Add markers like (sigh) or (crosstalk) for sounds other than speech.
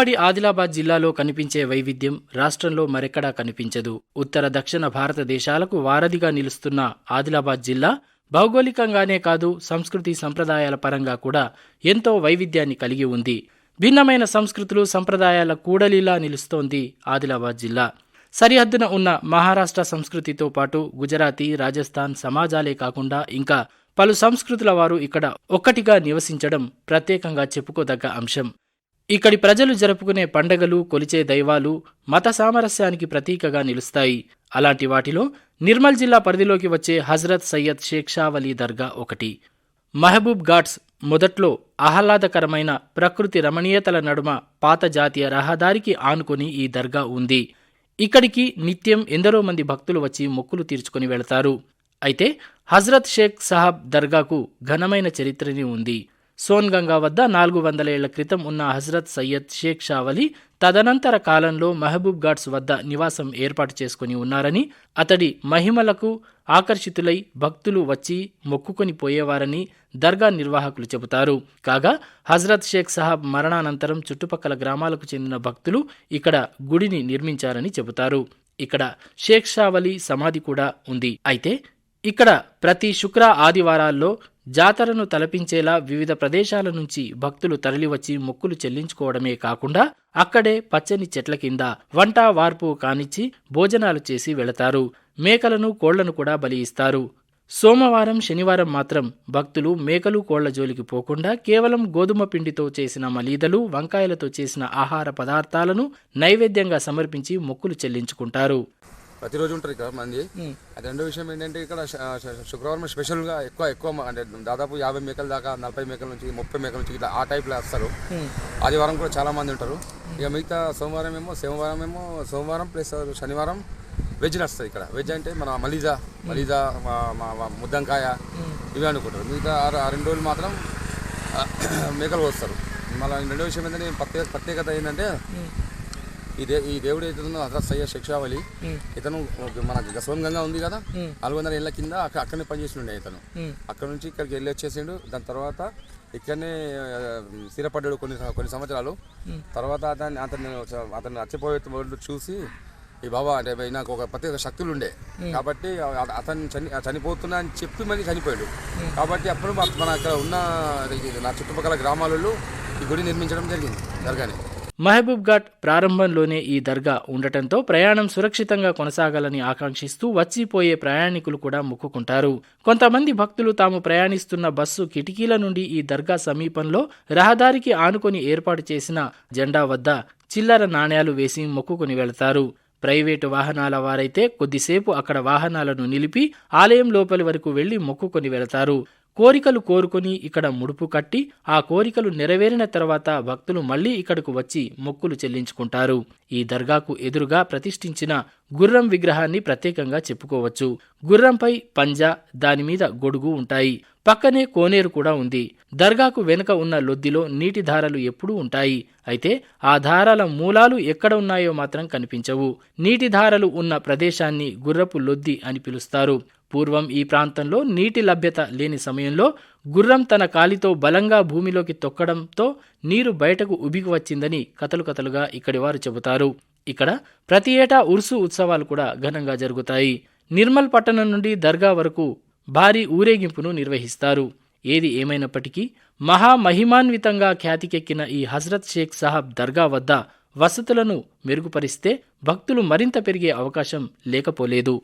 ఉమ్మడి ఆదిలాబాద్ జిల్లాలో కనిపించే వైవిధ్యం రాష్ట్రంలో మరెక్కడా కనిపించదు. ఉత్తర దక్షిణ భారతదేశాలకు వారధిగా నిలుస్తున్న ఆదిలాబాద్ జిల్లా భౌగోళికంగానే కాదు సంస్కృతి సంప్రదాయాల పరంగా కూడా ఎంతో వైవిధ్యాన్ని కలిగి ఉంది. భిన్నమైన సంస్కృతులు సంప్రదాయాల కూడలిలా నిలుస్తోంది ఆదిలాబాద్ జిల్లా. సరిహద్దున ఉన్న మహారాష్ట్ర సంస్కృతితో పాటు గుజరాతీ రాజస్థాన్ సమాజాలే కాకుండా ఇంకా పలు సంస్కృతుల వారు ఇక్కడ ఒక్కటిగా నివసించడం ప్రత్యేకంగా చెప్పుకోదగ్గ అంశం. ఇక్కడి ప్రజలు జరుపుకునే పండగలు కొలిచే దైవాలు మత సామరస్యానికి ప్రతీకగా నిలుస్తాయి. అలాంటి వాటిలో నిర్మల్ జిల్లా పరిధిలోకి వచ్చే హజరత్ సయ్యద్ షేక్షావలీ దర్గా ఒకటి. మహబూబ్ ఘాట్స్ మొదట్లో ఆహ్లాదకరమైన ప్రకృతి రమణీయతల నడుమ పాత జాతీయ రహదారికి ఆనుకొని ఈ దర్గా ఉంది. ఇక్కడికి నిత్యం ఎందరో మంది భక్తులు వచ్చి మొక్కులు తీర్చుకుని వెళతారు. అయితే హజ్రత్ షేక్ సాహబ్ దర్గాకు ఘనమైన చరిత్రని ఉంది. సోన్గంగా వద్ద నాలుగు వందల ఏళ్ళ క్రితం ఉన్న హజ్రత్ సయ్యద్ షేక్ షావలి తదనంతర కాలంలో మహబూబ్ ఘాట్స్ వద్ద నివాసం ఏర్పాటు చేసుకుని ఉన్నారని అతడి మహిమలకు ఆకర్షితులై భక్తులు వచ్చి మొక్కుకొని పోయేవారని దర్గా నిర్వాహకులు చెబుతారు. కాగా హజ్రత్ షేక్ సాహబ్ మరణానంతరం చుట్టుపక్కల గ్రామాలకు చెందిన భక్తులు ఇక్కడ గుడిని నిర్మించారని చెబుతారు. ఇక్కడ షేక్ షావలి సమాధి కూడా ఉంది. అయితే ఇక్కడ ప్రతి శుక్ర ఆదివారాల్లో జాతరను తలపించేలా వివిధ ప్రదేశాల నుంచి భక్తులు తరలివచ్చి మొక్కులు చెల్లించుకోవడమే కాకుండా అక్కడే పచ్చని చెట్ల కింద వంట వార్పు కానిచ్చి భోజనాలు చేసి వెళతారు. మేకలను కోళ్ళను కూడా బలి ఇస్తారు. సోమవారం శనివారం మాత్రం భక్తులు మేకలు కోళ్ళ జోలికి పోకుండా కేవలం గోధుమ పిండితో చేసిన మలీదలు వంకాయలతో చేసిన ఆహార పదార్థాలను నైవేద్యంగా సమర్పించి మొక్కులు చెల్లించుకుంటారు. ప్రతిరోజు ఉంటారు ఇక్కడ మంది. అది రెండో విషయం ఏంటంటే ఇక్కడ శుక్రవారం స్పెషల్గా ఎక్కువ ఎక్కువ అంటే దాదాపు యాభై మేకల దాకా నలభై మేకల నుంచి ముప్పై మేకల నుంచి ఇట్లా ఆ టైప్లో వస్తారు. ఆదివారం కూడా చాలా మంది ఉంటారు. ఇక మిగతా సోమవారం ఏమో సోమవారం ఏమో సోమవారం ప్లస్ శనివారం వెజ్ నడుస్తుంది ఇక్కడ. వెజ్ అంటే మన మలీజా మలీజా ముద్దంకాయ ఇవి అనుకుంటారు. మిగతా ఆ రెండు రోజులు మాత్రం (clears throat) మేకలు వస్తారు మళ్ళీ రెండో విషయం ఏంటంటే ప్రత్యేక ప్రత్యేకత ఏంటంటే ఈ దే ఈ దేవుడు అయితే ఉందో హజరత్ సయ్యద్ శిక్షావళి ఇతను మన గసవన్ గంగా ఉంది కదా నాలుగు వందల ఏళ్ళ కింద అక్క- అక్కడనే పనిచేసి ఉండే ఇతను. అక్కడ నుంచి ఇక్కడికి వెళ్ళి వచ్చేసిండు. దాని తర్వాత ఇక్కడనే స్థిరపడ్డాడు కొన్ని కొన్ని సంవత్సరాలు. తర్వాత అతన్ని అతను అతను చచ్చిపోయే చూసి ఈ బాబా అంటే నాకు ఒక ప్రత్యేక శక్తులు ఉండే కాబట్టి అతను చని చనిపోతున్నా అని చెప్పి మళ్ళీ చనిపోయాడు. కాబట్టి అప్పుడు మన అక్కడ ఉన్న నా చుట్టుపక్కల గ్రామాలలో ఈ గుడి నిర్మించడం జరిగింది జరగానే. మహబూబ్ ఘాట్ ప్రారంభంలోనే ఈ దర్గా ఉండటంతో ప్రయాణం సురక్షితంగా కొనసాగాలని ఆకాంక్షిస్తూ వచ్చిపోయే ప్రయాణికులు కూడా మొక్కుకుంటారు. కొంతమంది భక్తులు తాము ప్రయాణిస్తున్న బస్సు కిటికీల నుండి ఈ దర్గా సమీపంలో రహదారికి ఆనుకొని ఏర్పాటు చేసిన జెండా వద్ద చిల్లర నాణేలు వేసి మొక్కుకొని వెళతారు. ప్రైవేటు వాహనాల వారైతే కొద్దిసేపు అక్కడ వాహనాలను నిలిపి ఆలయం లోపలి వరకు వెళ్ళి మొక్కుకొని వెళతారు. కోరికలు కోరుకొని ఇక్కడ ముడుపు కట్టి ఆ కోరికలు నెరవేరిన తర్వాత భక్తులు మళ్ళీ ఇక్కడకు వచ్చి మొక్కులు చెల్లించుకుంటారు. ఈ దర్గాకు ఎదురుగా ప్రతిష్ఠించిన గుర్రం విగ్రహాన్ని ప్రత్యేకంగా చెప్పుకోవచ్చు. గుర్రంపై పంజా దానిమీద గొడుగు ఉంటాయి. పక్కనే కోనేరు కూడా ఉంది. దర్గాకు వెనుక ఉన్న లొద్దిలో నీటి ధారలు ఎప్పుడూ ఉంటాయి. అయితే ఆ ధారల మూలాలు ఎక్కడ ఉన్నాయో మాత్రం కనిపించవు. నీటి ధారలు ఉన్న ప్రదేశాన్ని గుర్రపు లొద్ది అని పిలుస్తారు. పూర్వం ఈ ప్రాంతంలో నీటి లభ్యత లేని సమయంలో గుర్రం తన కాలితో బలంగా భూమిలోకి తొక్కడంతో నీరు బయటకు ఉబికి వచ్చిందని కథలు కథలుగా ఇక్కడి వారు చెబుతారు. ఇక్కడ ప్రతి ఏటా ఉర్సు ఉత్సవాలు కూడా ఘనంగా జరుగుతాయి. నిర్మల్ పట్టణం నుండి దర్గా వరకు భారీ ఊరేగింపును నిర్వహిస్తారు. ఏది ఏమైనప్పటికీ మహామహిమాన్వితంగా ఖ్యాతికెక్కిన ఈ హజ్రత్ షేక్ సాహబ్ దర్గా వద్ద వసతులను మెరుగుపరిస్తే భక్తులు మరింత పెరిగే అవకాశం లేకపోలేదు.